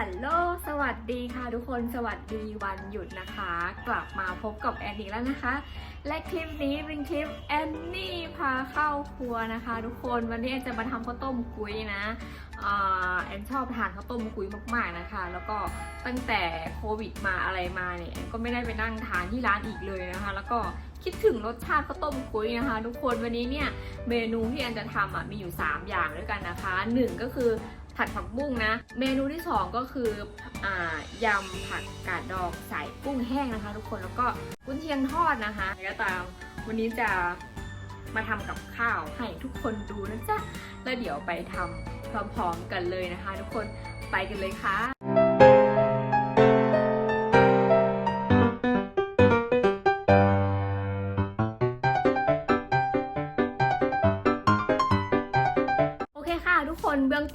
ฮัลโหล สวัสดีค่ะทุกคน สวัสดีวันหยุดนะคะ กลับมาพบกับแอนอีกแล้วนะคะ และคลิปนี้เป็นคลิปแอนนี่พาเข้าครัวนะคะ ทุกคน วันนี้แอนจะมาทำข้าวต้มกุ้ยนะอแอนชอบทานข้าวต้มกุ้ยมากๆนะคะ แล้วก็ตั้งแต่โควิดมาอะไรมาเนี่ยแอนก็ไม่ได้ไปนั่งทานที่ร้านอีกเลยนะคะ แล้วก็คิดถึงรสชาติข้าวต้มกุ้ยนะคะ ทุกคน วันนี้เนี่ยเมนูที่แอนจะทำอะมีอยู่ 3 อย่างด้วยกันนะคะหนึ่งก็คือ ผัดผักบุ้งนะ เมนูที่ 2 ก็คืออยำผักกาดดองใส่กุ้งแห้งนะคะ ทุกคนแล้วก็กุนเชียงทอดนะคะแล้วตามวันนี้จะมาทำกับข้าวให้ทุกคนดูนะจ๊ะแล้วเดี๋ยวไปทำพร้อมๆกันเลยนะคะ ทุกคนไปกันเลยค่ะ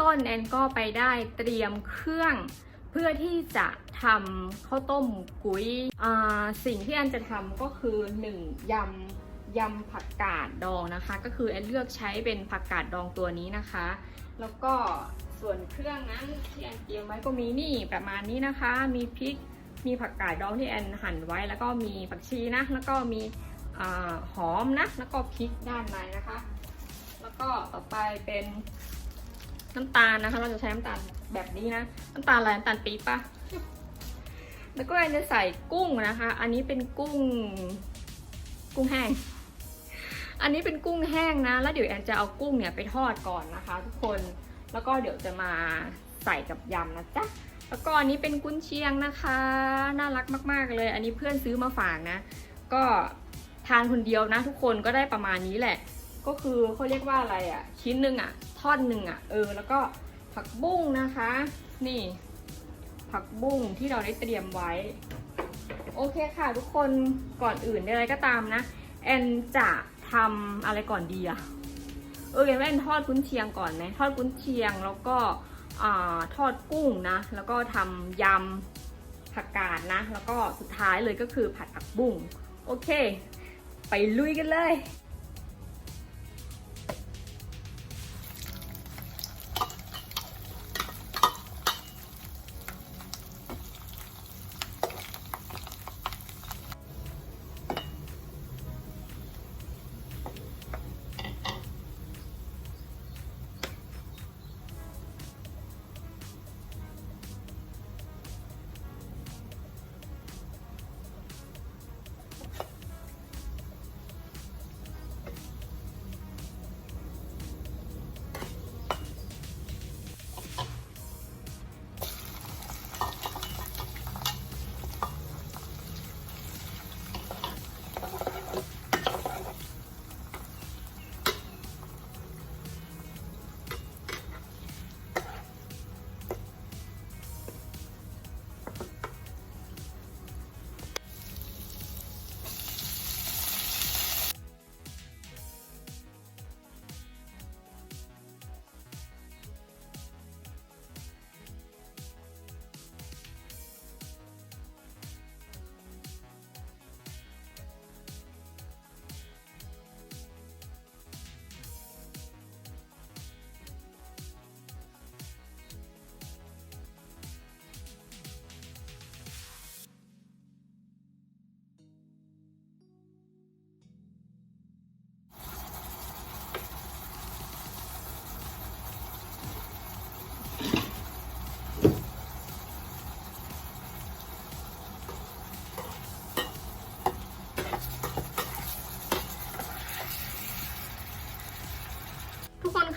ต้นแอนก็ไปได้เตรียมเครื่องเพื่อที่จะทำข้าวต้มกุ้ยสิ่งที่แอนจะทำก็คือ 1 ยำยำผักกาดดองนะคะ ก็คือแอนเลือกใช้เป็นผักกาดดองตัวนี้นะคะ แล้วก็ส่วนเครื่องนั้นที่แอนเตรียมไว้ก็มีนี่ประมาณนี้นะคะ มีพริกมีผักกาดดองที่แอนหั่นไว้แล้วก็มีผักชีนะแล้วก็มีอหอมนะแล้วก็พริกด้านในนะคะ แล้วก็ต่อไปเป็น น้ำตาลนะคะ เราจะใช้น้ำตาลแบบนี้นะ น้ำตาลอะไรน้ำตาลปี๊บปะแล้วก็เราจะใส่กุ้งนะคะ อันนี้เป็นกุ้ง กุ้งแห้ง อันนี้เป็นกุ้งแห้งนะ แล้วเดี๋ยวแอนจะเอากุ้งเนี่ยไปทอดก่อนนะคะ ทุกคน แล้วก็เดี๋ยวจะมาใส่กับยำนะจ๊ะ แล้วก็อันนี้เป็นกุนเชียงนะคะ น่ารักมาก ๆ เลย อันนี้เพื่อนซื้อมาฝากนะ ก็ทานคนเดียวนะ ทุกคนก็ได้ประมาณนี้แหละ ก็คือเขาเรียกว่าอะไรอะ่ะ ชิ้นหนึ่งอะ่ะท่อนหนึ่งอะ่ะเออแล้วก็ผักบุ้งนะคะ นี่ ผักบุ้งที่เราได้เตรียมไว้ โอเคค่ะทุกคนก่อนอื่นอะไรก็ตามนะแอนจะทำอะไรก่อนดีอะเออแอนว่าแอนทอดกุนเชียงก่อนไหมทอดกุนเชียงแล้วก็ทอดกุ้งนะ แล้วก็ทำยำผักกาดนะ แล้วก็สุดท้ายเลยก็คือผัดผักบุ้งโอเค ไปลุยกันเลย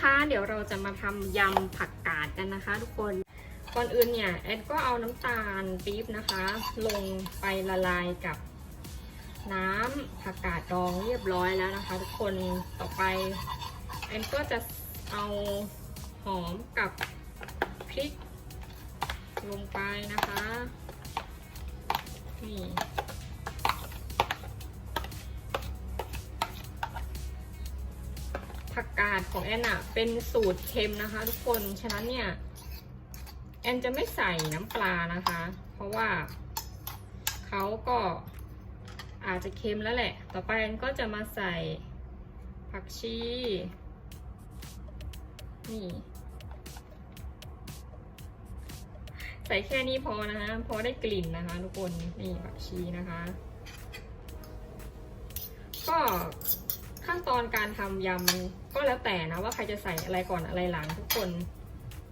คะ เดี๋ยวเราจะมาทำยำผักกาดกันนะคะ ทุกคน ก่อนอื่นเนี่ยแอดก็เอาน้ำตาลปี๊บนะคะ ลงไปละลายกับน้ำผักกาดดองเรียบร้อยแล้วนะคะ ทุกคนต่อไปแอนก็จะเอาหอมกับพริกลงไปนะคะนี่ ผักกาดของแอนอะเป็นสูตรเค็มนะคะ ทุกคนฉะนั้นเนี่ย แอนจะไม่ใส่น้ำปลานะคะ เพราะว่าเขาก็อาจจะเค็มแล้วแหละ ต่อไปแอนก็จะมาใส่ผักชีนี่ใส่แค่นี้พอนะคะพอได้กลิ่นนะคะ ทุกคนนี่ผักชีนะคะ ก็ ขั้นตอนการทำยำก็แล้วแต่นะว่าใครจะใส่อะไรก่อนอะไรหลังทุกคน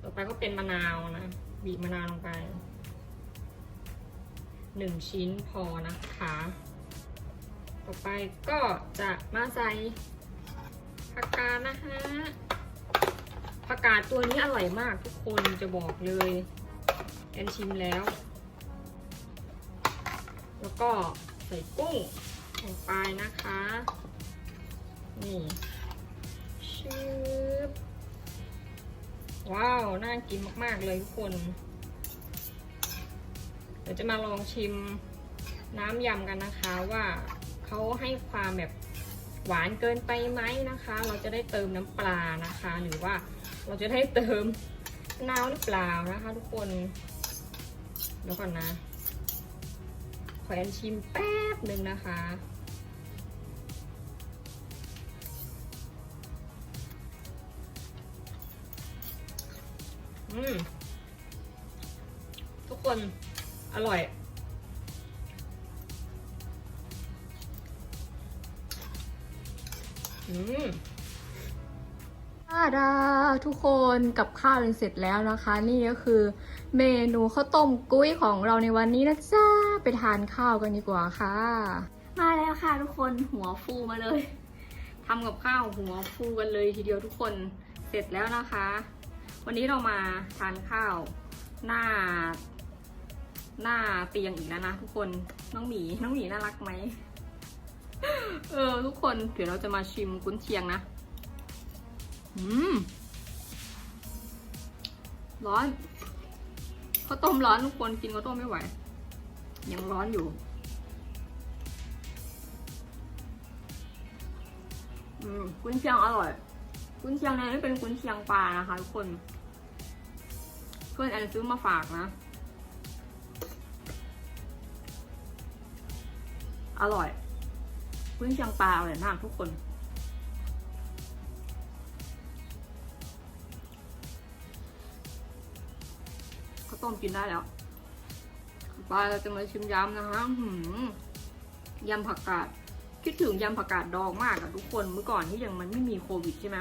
ต่อไปก็เป็นมะนาวนะ บีบมะนาวลงไปหนึ่งชิ้นพอนะคะ ต่อไปก็จะมาใส่ผักกาดนะคะผักกาดตัวนี้อร่อยมากทุกคนจะบอกเลยแอนชิมแล้ว แล้วก็ใส่กุ้งลงไปนะคะ นี่ชืบว้าว น่ากินมาก ๆ เลยทุกคน เดี๋ยวจะมาลองชิมน้ำยำกันนะคะว่าเขาให้ความแบบหวานเกินไปไหมนะคะ เราจะได้เติมน้ำปลานะคะ หรือว่าเราจะได้เติมนาวหรือเปล่านะคะ ทุกคนเดี๋ยวก่อนนะ ขอแอนชิมแป๊บหนึ่งนะคะ อืมทุกคนอร่อย อืมดาทุกคนกับข้าวเสร็จแล้วนะคะ นี่ก็คือ เมนูข้าวต้มกุ้ยของเราในวันนี้นะจ๊ะไปทานข้าวกันดีกว่าค่ะ มาแล้วค่ะทุกคนหัวฟูมาเลยทำกับข้าวหัวฟูกันเลยทีเดียวทุกคนเสร็จแล้วนะคะ วันนี้เรามาทานข้าวหน้า หน้าเตียงอีกแล้วนะทุกคนน้องหมีน้องหมีน่ารักไหมเออ ทุกคนเดี๋ยวเราจะมาชิมกุนเชียงนะอืมร้อนข้าวต้มร้อนทุกคนกินข้าวต้มไม่ไหว ยังร้อนอยู่อืมกุนเชียงอร่อย กุนเชียงเนี่ยนี่เป็นกุนเชียงปลานะคะทุกคน พื่อนแอนซื้อมาฝากนะ อร่อยกุนเชียงปลาอร่อยมากทุกคน ข้าวต้มกินได้แล้วปลาเราจะมาชิมยำนะคะยำผักกาด คิดถึงยำผักกาดดองมากอะทุกคน เมื่อก่อนที่ยังมันไม่มีโควิดใช่ไหม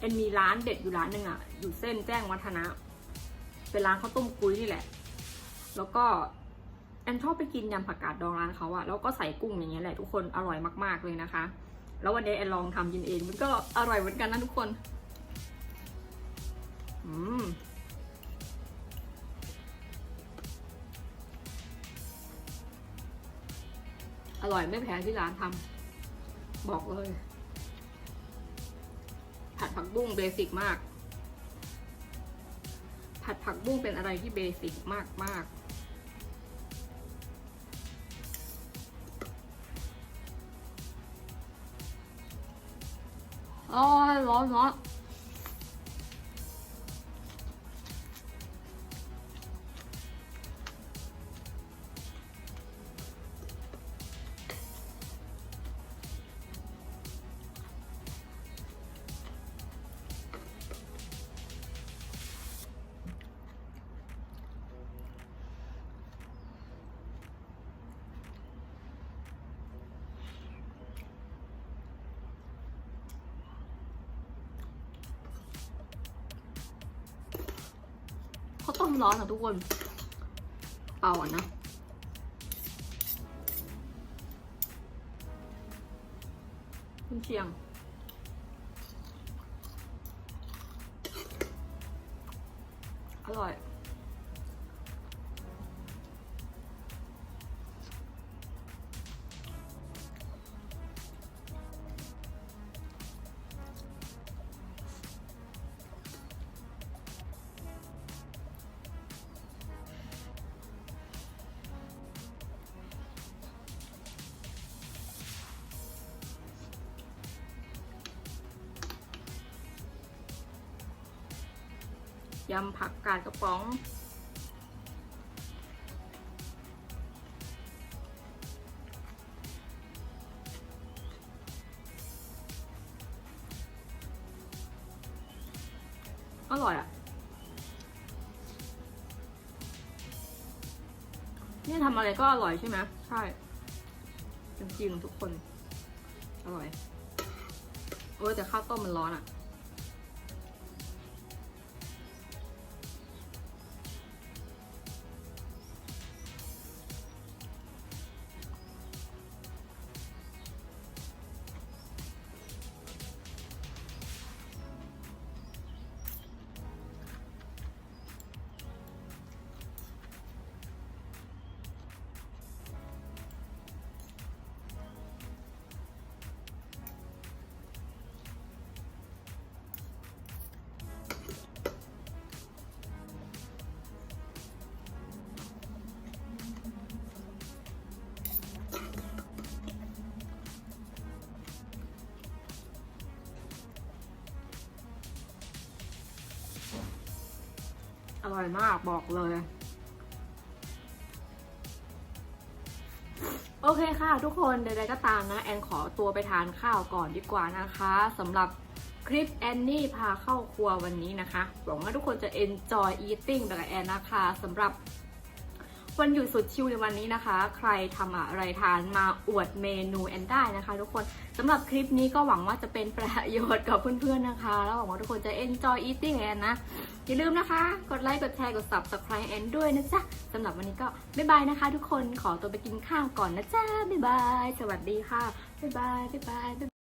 เอ็นมีร้านเด็ดอยู่ร้านหนึ่งอะอยู่เส้นแจ้งวัฒนะ เป็นร้านข้าวต้มกุ้ยนี่แหละ แล้วก็แอนชอบไปกินยำผักกาดดองร้านเขาอะแล้วก็ใส่กุ้งอย่างเงี้ยแหละทุกคนอร่อยมากๆเลยนะคะ แล้ววันนี้แอนลองทำกินเองมันก็อร่อยเหมือนกันนะทุกคนอืมอร่อยไม่แพ้ที่ร้านทำบอกเลย ผัดผักบุ้งเบสิกมาก ผักบุ้งเป็นอะไรที่เบสิกมากมากอ๋อร้อนร้อน ความร้อนอะทุกคน เป่าอะนะคุณเชียง อร่อย ยำผักกาดกระป๋อง อร่อยอะเนี่ยทำอะไรก็อร่อยใช่ไหมใช่จริงๆทุกคน อร่อยเออแต่ข้าวต้มมันร้อนอะ อร่อยมากบอกเลย โอเคค่ะทุกคนใดๆก็ตามนะ แอนขอตัวไปทานข้าวก่อนดีกว่านะคะสำหรับคลิปแอนนี่พาเข้าครัววันนี้นะคะ หวังว่าทุกคนจะ enjoy eating แบบแอนนะคะสำหรับ วันหยุดสุดชิลในวันนี้นะคะ ใครทำอะไรทานมาอวดเมนูแอนได้นะคะ ทุกคนสำหรับคลิปนี้ก็หวังว่าจะเป็นประโยชน์กับเพื่อนๆนะคะ แล้วหวังว่าทุกคนจะ enjoy eating แอนนะ อย่าลืมนะคะ กดไลค์ กดแชร์ กด subscribe แอนด้วยนะจ๊ะสำหรับวันนี้ก็บ๊ายบายนะคะ ทุกคนขอตัวไปกินข้าวก่อนนะจ๊ะบ๊ายบาย สวัสดีค่ะบ๊ายบายบ๊ายบาย